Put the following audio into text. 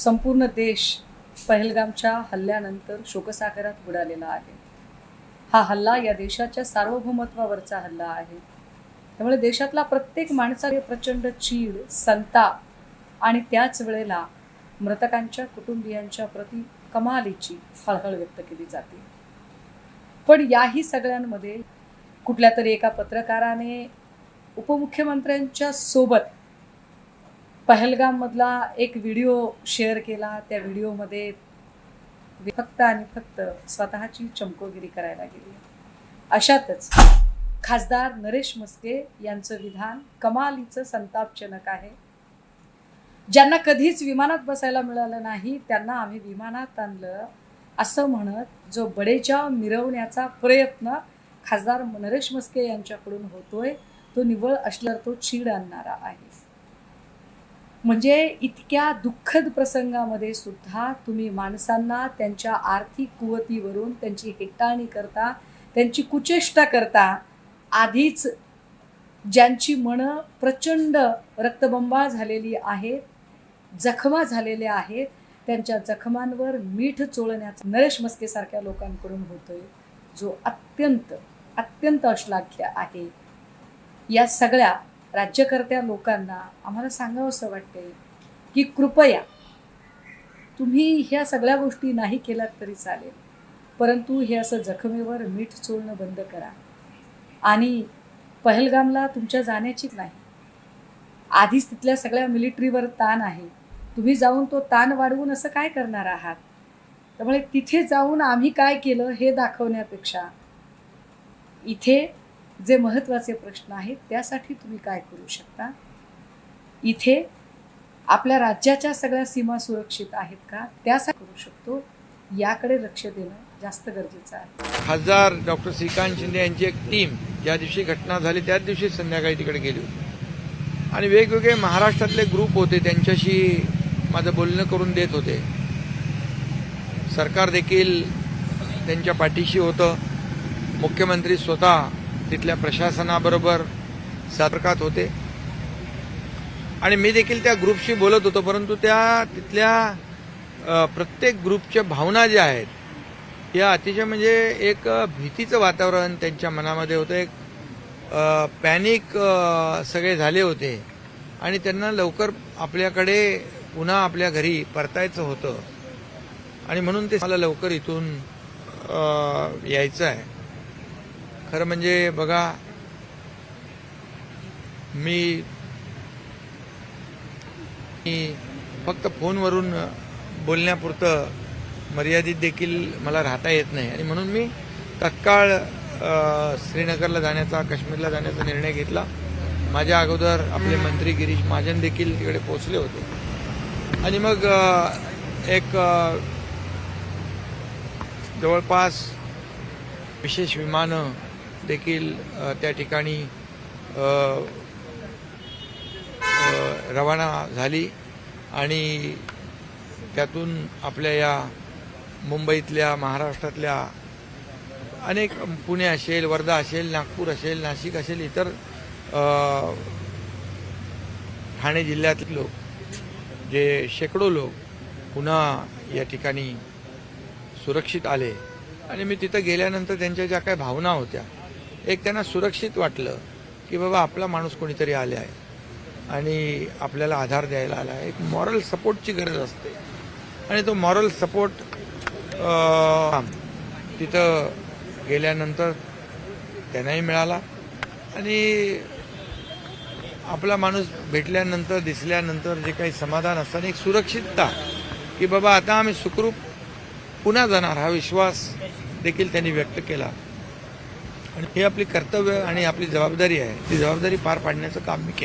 संपूर्ण देश पहलगामच्या हल्ल्यानंतर शोकसागरात बुडालेला आहे. हा हल्ला या देशाच्या सार्वभौमत्वावरचा हल्ला आहे. त्यामुळे देशातला प्रत्येक माणसाने प्रचंड चीड संताप आणि त्याच वेळेला मृतकांच्या कुटुंबियांच्या प्रती कमालीची हळहळ व्यक्त केली जाते. पण याही सगळ्यांमध्ये कुठल्या तरी एका पत्रकाराने उपमुख्यमंत्र्यांच्या सोबत पहलगाममधला एक व्हिडिओ शेअर केला. त्या व्हिडिओमध्ये फक्त आणि फक्त स्वतःची चमकोगिरी करायला गेली. अशातच खासदार नरेश मस्के यांचं विधान कमालीचं संतापजनक आहे. ज्यांना कधीच विमानात बसायला मिळालं नाही त्यांना आम्ही विमानात आणलं असं म्हणत जो बडेजाव मिरवण्याचा प्रयत्न खासदार नरेश मस्के यांच्याकडून होतोय तो निव्वळ असल्यावर तो चीड आणणारा आहे. म्हणजे इतक्या दुःखद प्रसंगामध्ये सुद्धा तुम्ही माणसांना त्यांच्या आर्थिक कुवतीवरून त्यांची हेटाळणी करता त्यांची कुचेष्टा करता आधीच ज्यांची मनं प्रचंड रक्तबंबाळ झालेली आहेत जखमा झालेल्या आहेत त्यांच्या जखमांवर मीठ चोळण्याचा नरेश मस्केसारख्या लोकांकडून होतोय जो अत्यंत अत्यंत अश्लाघ्य आहे. या सगळ्या राज्यकर्त्या लोकांना आम्हाला सांगावंसं वाटते की कृपया तुम्ही ह्या सगळ्या गोष्टी नाही केल्यात तरी चालेल. परंतु हे असं जखमेवर मीठ चोळणं बंद करा. आणि पहलगामला तुमच्या जाण्याचीच नाही. आधीच तिथल्या सगळ्या मिलिटरीवर ताण आहे. तुम्ही जाऊन तो ताण वाढवून असं काय करणार आहात? त्यामुळे तिथे जाऊन आम्ही काय केलं हे दाखवण्यापेक्षा इथे जे महत्त्वाचे प्रश्न आहेत त्यासाठी तुम्ही काय करू शकता? इथे आपल्या राज्याच्या सगळ्या सीमा सुरक्षित आहेत का? त्यासाठी करू शकतो. याकडे लक्ष देणं जास्त गरजेचं आहे. खासदार डॉक्टर श्रीकांत शिंदे यांची एक टीम ज्या दिवशी घटना झाली त्याच दिवशी संध्याकाळी तिकडे गेली होती. आणि वेगवेगळे महाराष्ट्रातले ग्रुप होते त्यांच्याशी माझं बोलणं करून देत होते. सरकार देखील त्यांच्या पाठीशी होतं. मुख्यमंत्री स्वतः तिथल्या प्रशासनाबरोबर सातर्कात होते. आणि मी देखील त्या ग्रुपशी बोलत होतो परंतु त्या तिथल्या प्रत्येक ग्रुपच्या भावना ज्या आहेत या अतिशय म्हणजे एक भीतीचं वातावरण त्यांच्या मनामध्ये होतं. एक पॅनिक सगळे झाले होते. आणि त्यांना लवकर आपल्याकडे पुन्हा आपल्या घरी परतायचं होतं. आणि म्हणून ते मला लवकर इथून यायचं आहे. खरं म्हणजे बघा मी मी फक्त फोनवरून बोलण्यापुरतं मर्यादित देखील मला राहता येत नाही. आणि म्हणून मी तत्काळ श्रीनगरला जाण्याचा काश्मीरला जाण्याचा निर्णय घेतला. माझ्या अगोदर आपले मंत्री गिरीश महाजन देखील तिकडे पोहोचले होते. आणि मग एक जवळपास विशेष विमानं देखील त्या ठिकाणी रवाना झाली आणि त्यातून आपल्या या मुंबईतल्या महाराष्ट्रातल्या अनेक पुणे असेल वर्धा असेल नागपूर असेल नाशिक असेल इतर ठाणे जिल्ह्यातले लोक जे शेकडो लोक पुन्हा या ठिकाणी सुरक्षित आले. आणि मी तिथं गेल्यानंतर त्यांच्या ज्या काही भावना होत्या एक त्यांना सुरक्षित वाटलं की बाबा आपला माणूस कोणीतरी आले आहे. आणि आपल्याला आधार द्यायला आला आहे. एक मॉरल सपोर्टची गरज असते. आणि तो मॉरल सपोर्ट तिथं गेल्यानंतर त्यांनाही मिळाला. आणि आपला माणूस भेटल्यानंतर दिसल्यानंतर जे काही समाधान असतं आणि एक सुरक्षितता की बाबा आता आम्ही सुखरूप पुन्हा जाणार. हा विश्वास देखील त्यांनी व्यक्त केला. आणि हे आपली कर्तव्य आणि आपली जबाबदारी आहे. ती जबाबदारी पार पाडण्याचं काम मी केलं.